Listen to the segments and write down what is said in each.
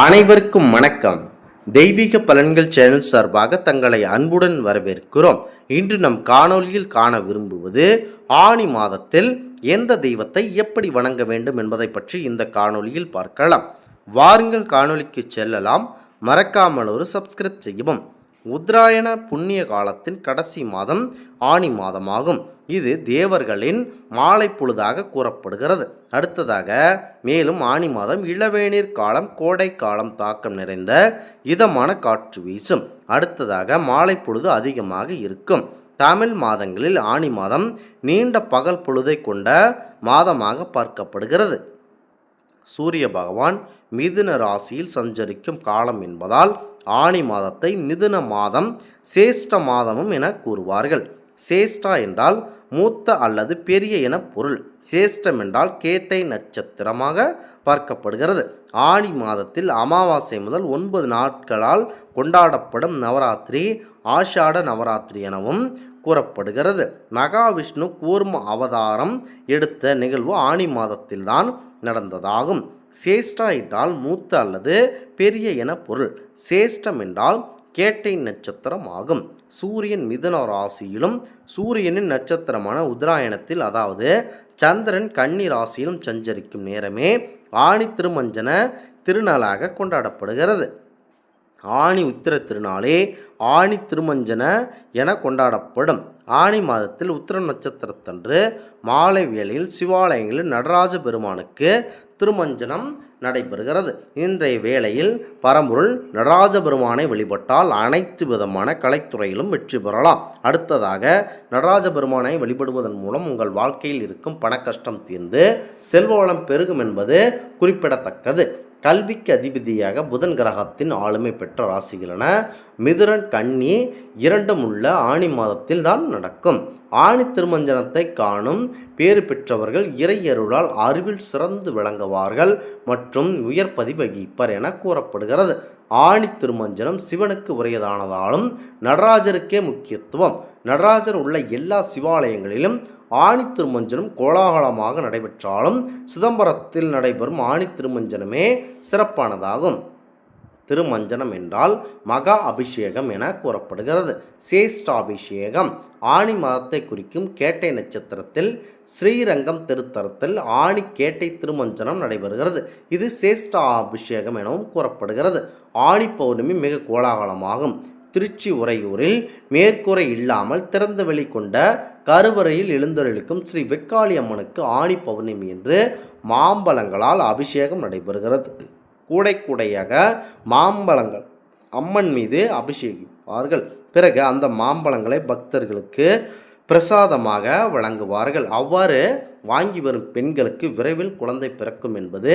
அனைவருக்கும் வணக்கம். தெய்வீக பலன்கள் சேனல் சார்பாக தங்களை அன்புடன் வரவேற்கிறோம். இன்று நம் காணொளியில் காண விரும்புவது ஆணி மாதத்தில் எந்த தெய்வத்தை எப்படி வணங்க வேண்டும் என்பதை பற்றி இந்த காணொளியில் பார்க்கலாம். வாருங்கள் காணொலிக்கு செல்லலாம். மறக்காமல் ஒரு சப்ஸ்கிரைப் செய்யவும். உத்தராயண புண்ணிய காலத்தின் கடைசி மாதம் ஆணி மாதமாகும். இது தேவர்களின் மாலை பொழுதாக கூறப்படுகிறது. அடுத்ததாக மேலும் ஆணி மாதம் இளவேநீர் காலம் கோடை காலம் தாக்கம் நிறைந்த இதமான காற்று வீசும். அடுத்ததாக மாலை பொழுது அதிகமாக இருக்கும். தமிழ் மாதங்களில் ஆணி மாதம் நீண்ட பகல் பொழுதை கொண்ட மாதமாக பார்க்கப்படுகிறது. சூரிய பகவான் மிதுன ராசியில் சஞ்சரிக்கும் காலம் என்பதால் ஆணி மாதத்தை மிதுன மாதம் சேஷ்ட மாதமும் என கூறுவார்கள். சேஷ்டா என்றால் மூத்த அல்லது பெரிய என பொருள். சேஷ்டம் என்றால் கேட்டை நட்சத்திரமாக பார்க்கப்படுகிறது. ஆணி மாதத்தில் அமாவாசை முதல் ஒன்பது நாட்களால் கொண்டாடப்படும் நவராத்திரி ஆஷாட நவராத்திரி எனவும் கூறப்படுகிறது. மகாவிஷ்ணு கூர்ம அவதாரம் எடுத்த நிகழ்வு ஆணி மாதத்தில்தான் நடந்ததாகும். சேஷ்டா என்றால் மூத்த அல்லது பெரிய என பொருள். சேஷ்டம் என்றால் கேட்டை நட்சத்திரம் ஆகும். சூரியன் மிதுன ராசியிலும் சூரியனின் நட்சத்திரமான உத்தராயணத்தில் அதாவது சந்திரன் கன்னி ராசியிலும் சஞ்சரிக்கும் நேரமே ஆணி திருமஞ்சன திருநாளாக கொண்டாடப்படுகிறது. ஆணி உத்திர திருநாளே ஆணி திருமஞ்சன என கொண்டாடப்படும். ஆணி மாதத்தில் உத்திர நட்சத்திரத்தன்று மாலை வேளையில் சிவாலயங்களில் நடராஜ பெருமானுக்கு திருமஞ்சனம் நடைபெறுகிறது. இன்றைய வேளையில் பரம்பொருள் நடராஜ பெருமானை வழிபட்டால் அனைத்து விதமான கலைத்துறையிலும் வெற்றி பெறலாம். அடுத்ததாக நடராஜ பெருமானை வழிபடுவதன் மூலம் உங்கள் வாழ்க்கையில் இருக்கும் பணக்கஷ்டம் தீர்ந்து செல்வ வளம் பெருகும் என்பது குறிப்பிடத்தக்கது. கல்விக்கு அதிபதியாக புதன் கிரகத்தின் ஆளுமை பெற்ற ராசிகளென மிதுரன் கன்னி இரண்டும் உள்ள ஆணி மாதத்தில் தான் நடக்கும். ஆணி திருமஞ்சனத்தை காணும் பேறு பெற்றவர்கள் இறையருளால் அறிவில் சிறந்து விளங்குவார்கள் மற்றும் உயர் பதிவகிப்பர் என கூறப்படுகிறது. ஆணி திருமஞ்சனம் சிவனுக்கு உரியதானதாலும் நடராஜருக்கே முக்கியத்துவம். நடராஜர் உள்ள எல்லா சிவாலயங்களிலும் ஆணி திருமஞ்சனம் கோலாகலமாக நடைபெற்றாலும் சிதம்பரத்தில் நடைபெறும் ஆணி திருமஞ்சனமே சிறப்பானதாகும். திருமஞ்சனம் என்றால் மகா அபிஷேகம் என கூறப்படுகிறது. சேஷ்டாபிஷேகம் ஆணி மதத்தை குறிக்கும் கேட்டை நட்சத்திரத்தில் ஸ்ரீரங்கம் திருத்தலத்தில் ஆணி கேட்டை திருமஞ்சனம் நடைபெறுகிறது. இது சேஷ்டாபிஷேகம் எனவும் கூறப்படுகிறது. ஆணி பௌர்ணமி மிக கோலாகலமாகும். திருச்சி உறையூரில் மேற்கூரை இல்லாமல் திறந்த வெளி கொண்ட கருவறையில் எழுந்தருளிக்கும் ஸ்ரீ வெக்காளி அம்மனுக்கு ஆணி பௌர்ணமி என்று மாம்பழங்களால் அபிஷேகம் நடைபெறுகிறது. கூடை கூடையாக மாம்பழங்கள் அம்மன் மீது அபிஷேகிப்பார்கள். பிறகு அந்த மாம்பழங்களை பக்தர்களுக்கு பிரசாதமாக வழங்குவார்கள். அவ்வாறு வாங்கி வரும் பெண்களுக்கு விரைவில் குழந்தை பிறக்கும் என்பது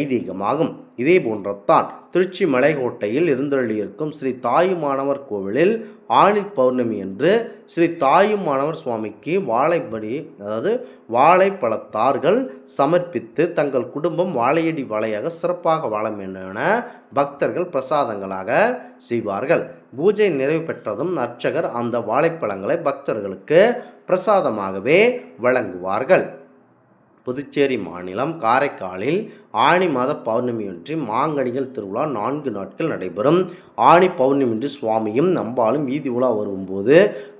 ஐதீகமாகும். இதே போன்றத்தான் திருச்சி மலைக்கோட்டையில் இருந்தருளியிருக்கும் ஸ்ரீ தாயுமானவர் கோவிலில் ஆணி பௌர்ணமி என்று ஸ்ரீ தாயுமானவர் சுவாமிக்கு வாழைப்படி அதாவது வாழைப்பழத்தார்கள் சமர்ப்பித்து தங்கள் குடும்பம் வாழையடி வாழையாக சிறப்பாக வாழ வேண்டும் என பக்தர்கள் பிரசாதங்களாக செய்வார்கள். பூஜை நிறைவு பெற்றதும் அர்ச்சகர் அந்த வாழைப்பழங்களை பக்தர்களுக்கு பிரசாதமாகவே வழங்குவார்கள். புதுச்சேரி மாநிலம் காரைக்காலில் ஆணி மாத பௌர்ணமியொன்றி மாங்கனிகள் திருவிழா நான்கு நாட்கள் நடைபெறும். ஆணி பௌர்ணமியன்று சுவாமியும் நம்பாலும் வீதி உலா வரும்போது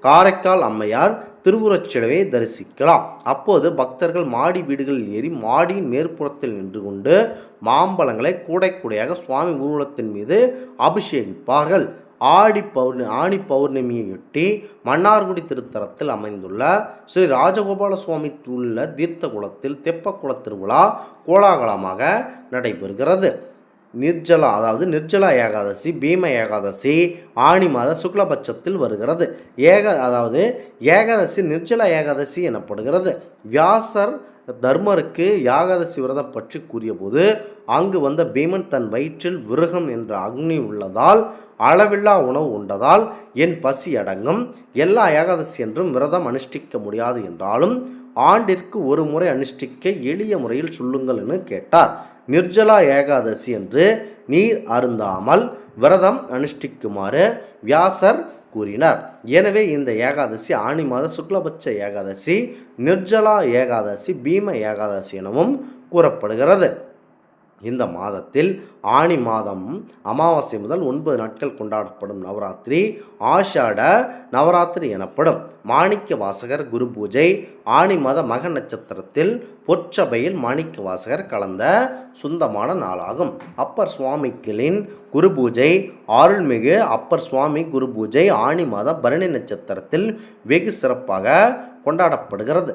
காரைக்கால் அம்மையார் திருவுருச்சிலையை தரிசிக்கலாம். அப்போது பக்தர்கள் மாடி வீடுகளில் ஏறி மாடியின் மேற்புறத்தில் நின்று கொண்டு மாம்பழங்களை கூடை கூடையாக சுவாமி ஊர்வலத்தின் மீது அபிஷேகிப்பார்கள். ஆடி பௌர்ணி ஆணி பௌர்ணமியையொட்டி மன்னார்குடி திருத்தலத்தில் அமைந்துள்ள ஸ்ரீ ராஜகோபால சுவாமி உள்ள தீர்த்த குளத்தில் தெப்பக்குள திருவிழா கோலாகலமாக நடைபெறுகிறது. நிர்ஜலா அதாவது நிர்ஜலா ஏகாதசி பீம ஏகாதசி ஆணி மாத சுக்லபட்சத்தில் வருகிறது. ஏக அதாவது ஏகாதசி நிர்ஜலா ஏகாதசி எனப்படுகிறது. வியாசர் தர்மருக்கு யாகாதசி விரதம் பற்றி கூறியபோது அங்கு வந்த பீமன் தன் வயிற்றில் விருகம் என்ற அக்னி உள்ளதால் அளவில்லா உணவு உண்டதால் என் பசி அடங்கும். எல்லா ஏகாதசி என்றும் விரதம் அனுஷ்டிக்க முடியாது என்றாலும் ஆண்டிற்கு ஒரு முறை அனுஷ்டிக்க எளிய முறையில் சொல்லுங்கள் என கேட்டார். நிர்ஜலா ஏகாதசி என்று நீர் அருந்தாமல் விரதம் அனுஷ்டிக்குமாறு வியாசர் கூறினார். எனவே இந்த ஏகாதசி ஆணி மாத சுக்லபட்ச ஏகாதசி நிர்ஜலா ஏகாதசி பீம ஏகாதசி எனவும் கூறப்படுகிறது. இந்த மாதத்தில் ஆணி மாதம் அமாவாசை முதல் ஒன்பது நாட்கள் கொண்டாடப்படும் நவராத்திரி ஆஷாட நவராத்திரி எனப்படும். மாணிக்க வாசகர் குரு பூஜை ஆணி மாத மக நட்சத்திரத்தில் பொற்சபையில் மாணிக்க வாசகர் கலந்த சுந்தமான நாளாகும். அப்பர் சுவாமிகளின் குரு பூஜை அருள்மிகு அப்பர் சுவாமி குரு பூஜை ஆணி மாத பரணி நட்சத்திரத்தில் வெகு சிறப்பாக கொண்டாடப்படுகிறது.